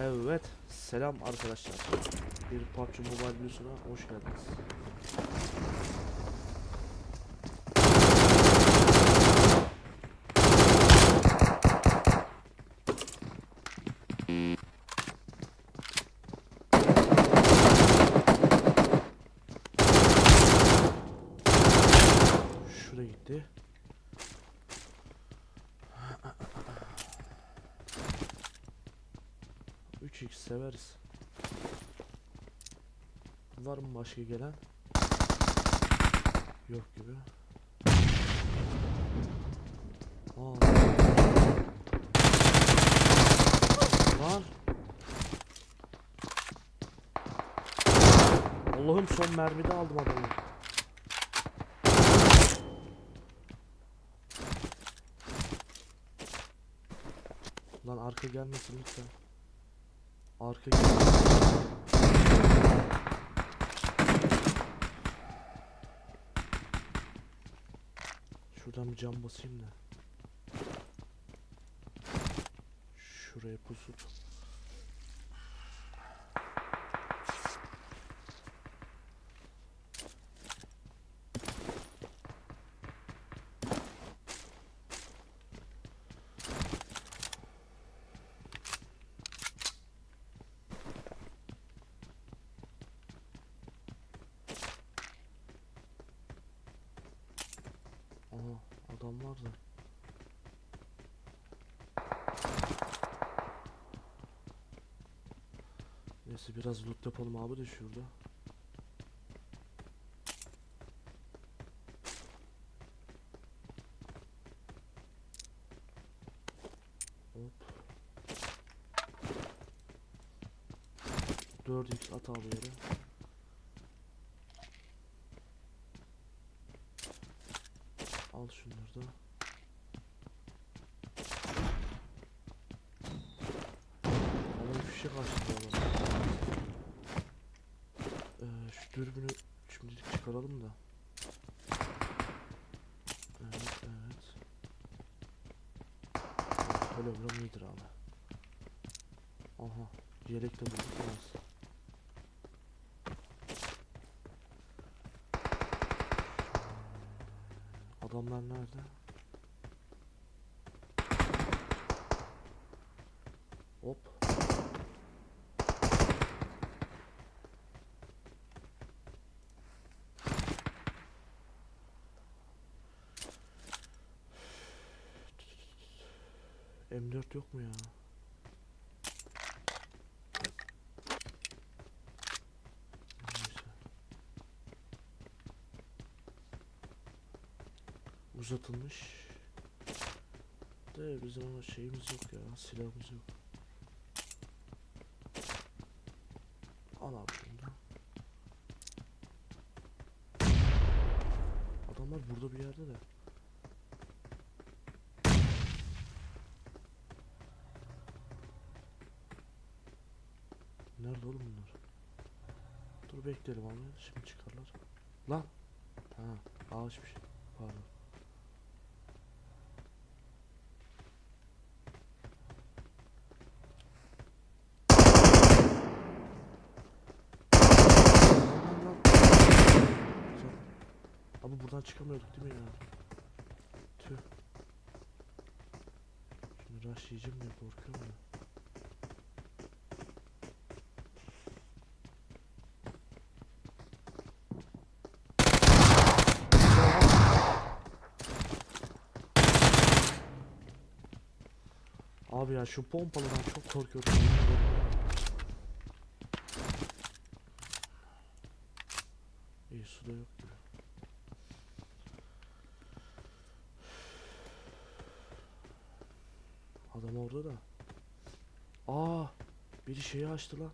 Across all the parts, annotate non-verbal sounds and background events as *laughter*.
Evet, selam arkadaşlar. Bir PUBG Mobile videosuna hoş geldiniz. Şuraya gitti. X severiz. Var mı başka gelen? Yok gibi. Aa. Lan. Allah'ım son mermide aldım adamı. Lan arka gelmesin lütfen. Arka. Şuradan bir cam basayım da. Şuraya pusup. Aha adam var da. Neyse biraz loot yapalım abi de şurada. Hop. 4x at abi yere. Al şunları da. Havai fişek açtı bu adam. Ee, şu dürbünü şimdilik çıkaralım da. Evet evet. Hologram iyidir abi. Aha. Yelek de bulduk biraz. Adamlar nerede? Hop. M4 yok mu ya? Neyse. Uzatılmış. De bizim ama şeyimiz yok ya, silahımız yok. Al abi şunu da. Adamlar burada bir yerde de. Nerede oğlum bunlar? Dur bekleyelim abi. Şimdi çıkarlar. Lan. Ha, ağaçmış. Pardon. Lan, lan, lan. Güzel. Abi buradan çıkamıyorduk değil mi ya? Tüh. Şimdi rush yiyeceğim diye korkuyorum da. Abi ya şu pompalıdan çok korkuyorum. yemin ederim ya. İyi suda yok gibi. Orada da. Aa, biri şeyi açtı lan.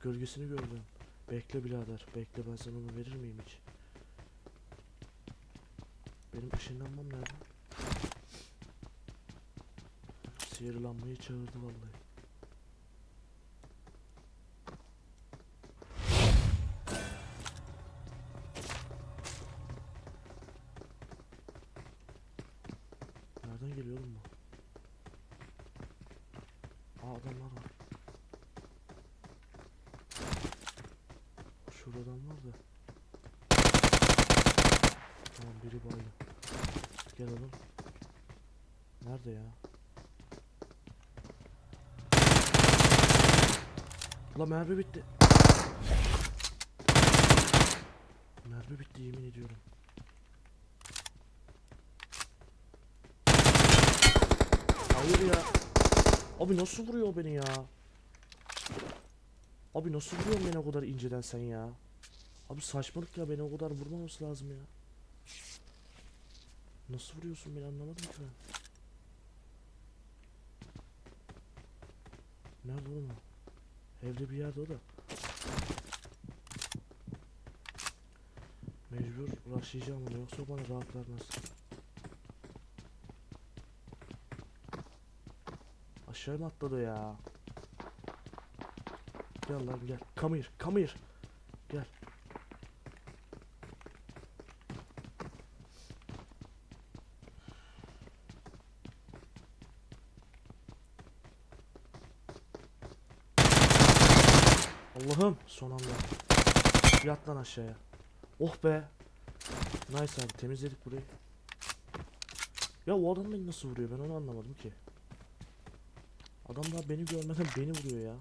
Gölgesini gördüm. Bekle birader. Bekle ben sana onu verir miyim hiç? Benim ışınlanmam nerede? Sihirlanmayı çağırdı vallahi. Nereden geliyor oğlum bu? Aa adamlar var. Şurada adam var da. Tamam biri baydı. Gel oğlum. Nerede ya? La mermi bitti. Mermi bitti yemin ediyorum. Hayır ya. Abi nasıl vuruyor beni ya? Abi nasıl vuruyorsun beni o kadar inceden sen ya? Abi saçmalık ya beni o kadar vurmaması lazım ya. Nasıl vuruyorsun beni anlamadım ki ben. Nerede oğlum o? Evde bir yerde o da. Mecbur rushlayacağım onu yoksa bana rahat vermez. Aşağı mı atladı ya? Gel lan gel. Come here, come here. Gel. Allah'ım son anda. Yat lan aşağıya. Oh be. Nice abi temizledik burayı. Ya o adam beni nasıl vuruyor ben onu anlamadım ki. Adam daha beni görmeden beni vuruyor ya.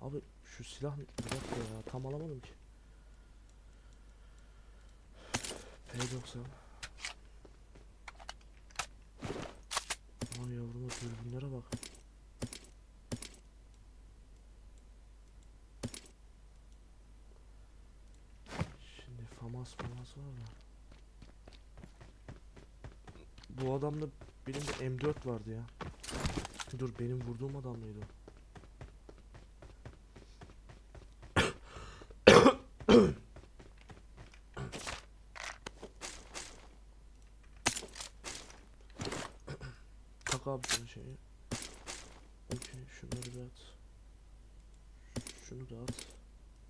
Abi şu silah bir dakika ya tam alamadım ki. P90 Aman yavrum dürbünlere bak. Şimdi famas famas var da. Bu adamda benim de M4 vardı ya. Dur benim vurduğum adam mıydı o? Tak abi şunu şeyi. Okey şunları da at. Şunu da at.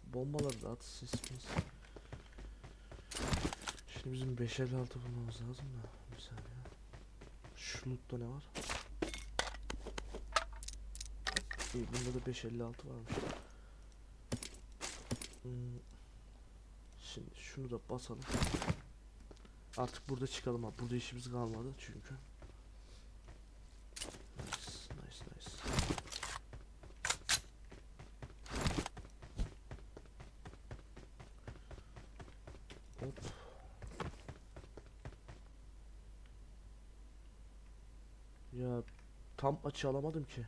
Bombaları da at sis. Şimdi bizim 556 bulmamız lazım da. Bir saniye. Şu lootta ne var? İyi bunda da 556 varmış. Hmm. Şimdi şunu da basalım. Artık burada çıkalım abi. Burada işimiz kalmadı çünkü. Nice, nice, nice. Hop. Ya tam açı alamadım ki.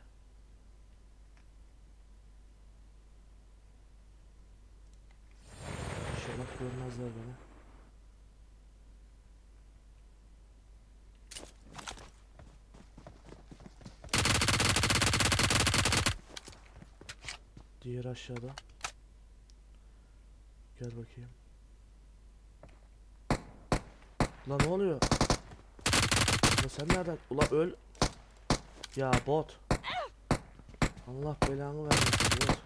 İnşallah görmezler beni. Diğer aşağıda. Gel bakayım. Lan ne oluyor? Ulan sen nereden? Ula öl. Ya bot. Allah belanı vermesin bot.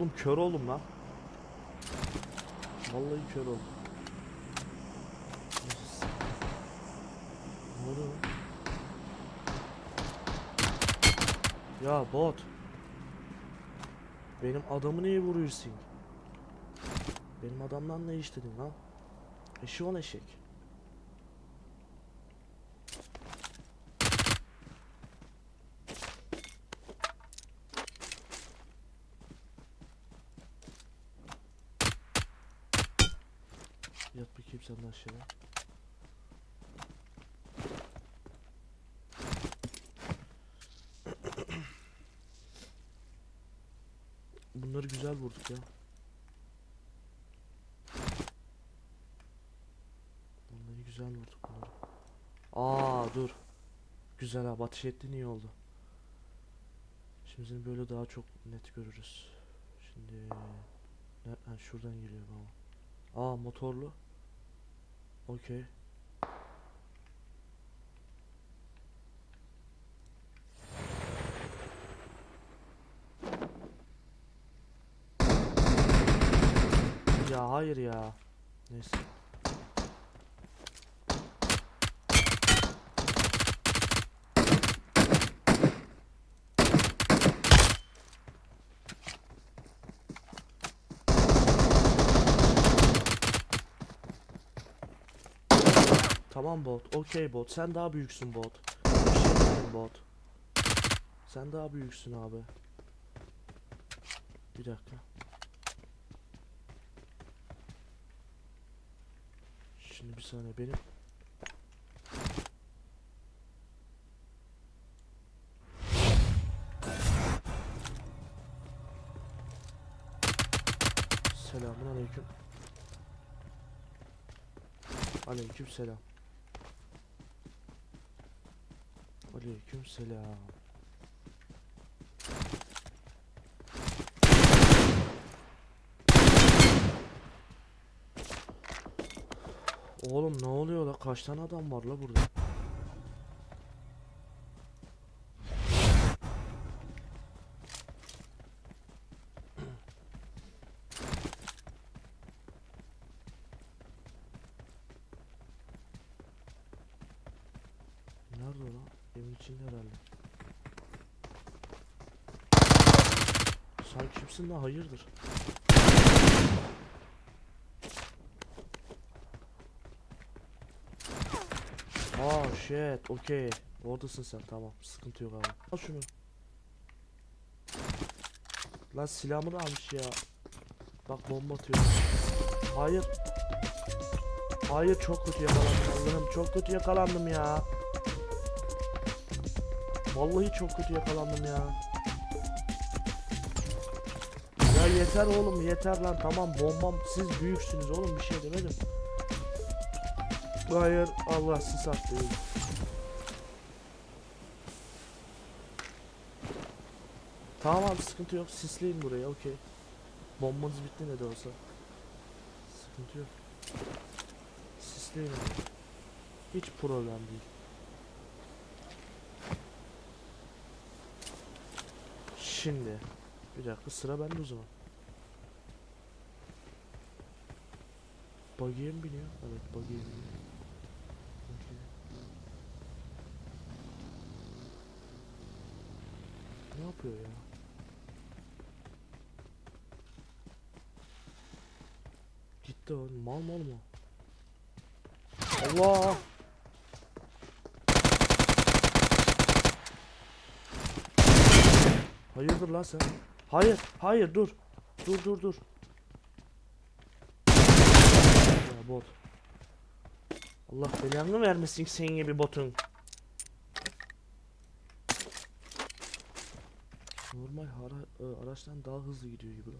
Oğlum kör oldum lan. Vallahi kör oldum. Ne oluyor? Ya bot. Benim adamı niye vuruyorsun? Benim adamdan ne işledin lan? Eşi eşek. Yat bakayım sen de aşağıya. *clears throat* Bunları güzel vurduk ya. Bunları güzel vurduk bunları. Aa dur. Güzel ha ateş ettiğin iyi oldu. Şimdi böyle daha çok net görürüz. Şimdi ha, şuradan geliyor ama. Aa motorlu. Okey. Ya hayır ya. Neyse. Tamam bot. Okey bot. Sen daha büyüksün bot. Şey bot. Sen daha büyüksün abi. Bir dakika. Şimdi bir saniye benim Selamun aleyküm. Aleyküm selam. Aleyküm selam. Oğlum ne oluyor la? Kaç tane adam var la burada? Nerede o lan? Evin içinde herhalde. Lan? Hayırdır? Aa shit, okey. Oradasın sen, tamam. Sıkıntı yok abi. Al şunu. Lan silahımı da almış ya. Bak bomba atıyor. Hayır. Hayır çok kötü yakalandım Allah'ım. Çok kötü yakalandım ya. Vallahi çok kötü yakalandım ya. Yeter oğlum yeter lan tamam bombam siz büyüksünüz oğlum bir şey demedim. Hayır Allah siz atlayın. Tamam sıkıntı yok sisleyin burayı okey. Bombanız bitti ne de olsa. Sıkıntı yok. Sisleyin abi. Hiç problem değil. Şimdi bir dakika sıra bende o zaman. Buggy'e mi biniyor? Evet buggy'e biniyor. Okey. Ne yapıyor ya? Gitti o. Mal mal mı? Allah! Hayırdır lan sen? Hayır, hayır dur. Dur dur dur. Ya bot. Allah belanı vermesin senin gibi botun. Normal ara, e, araçtan daha hızlı gidiyor gibi.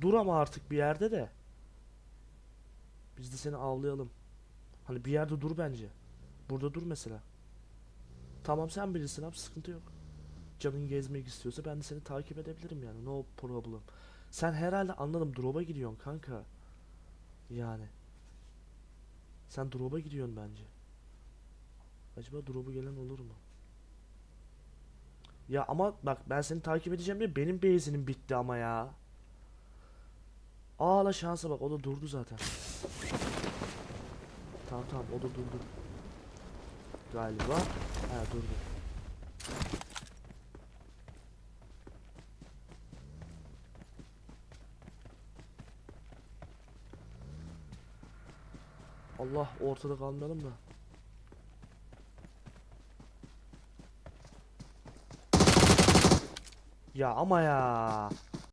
Dur ama artık bir yerde de. Biz de seni avlayalım. Hani bir yerde dur bence. Burada dur mesela. Tamam sen bilirsin abi sıkıntı yok. Canın gezmek istiyorsa ben de seni takip edebilirim yani no problem. Sen herhalde anladım drop'a gidiyorsun kanka. Yani. Sen drop'a gidiyorsun bence. Acaba drop'a gelen olur mu? Ya ama bak ben seni takip edeceğim diye benim base'im bitti ama ya. Aa la şansa bak o da durdu zaten. Tamam tamam o da durdu. Galiba. Ha durdu. Allah ortada kalmayalım da. Ya ama ya.